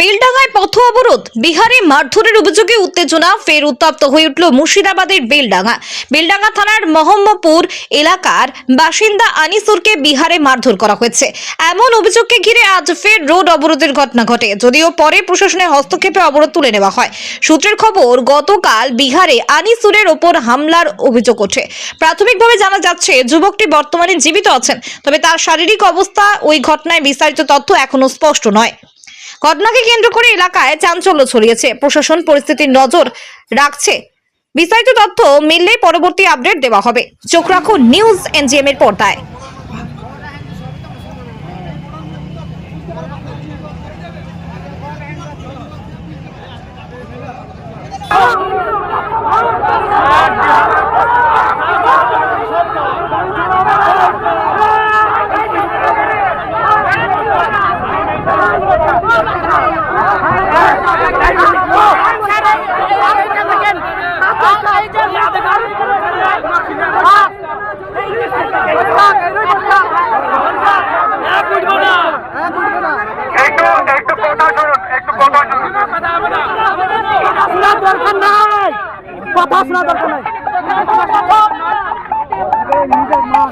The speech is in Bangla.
বেলডাঙ্গায় পথ অবরোধ। বিহারে মারধরের অভিযোগে উত্তেজনা, ফের উত্তপ্ত হয়ে উঠল মুর্শিদাবাদের বেলডাঙ্গা। বেলডাঙ্গা থানার মহম্মপুর এলাকার বাসিন্দা আনিসুরকে বিহারে মারধর করা হয়েছে। এমন অভিযোগকে ঘিরে আজ ফের রোড অবরোধের ঘটনা ঘটে, যদিও পরে প্রশাসনের হস্তক্ষেপে অবরোধ তুলে নেওয়া হয়। সূত্রের খবর, গতকাল বিহারে আনিসুরের ওপর হামলার অভিযোগ ওঠে। প্রাথমিকভাবে জানা যাচ্ছে, যুবকটি বর্তমানে জীবিত আছেন, তবে তার শারীরিক অবস্থা ওই ঘটনায় বিস্তারিত তথ্য এখনও স্পষ্ট নয়। ঘটনাকে কেন্দ্র করে এলাকায় চাঞ্চল্য ছড়িয়েছে। প্রশাসন পরিস্থিতির নজর রাখছে। বিস্তারিত তথ্য মিললে পরবর্তী আপডেট দেওয়া হবে। চোখ রাখুন নিউজ এনজিএম এর পর্দায়। কথা শোনা দরকার নাই। নিজের মা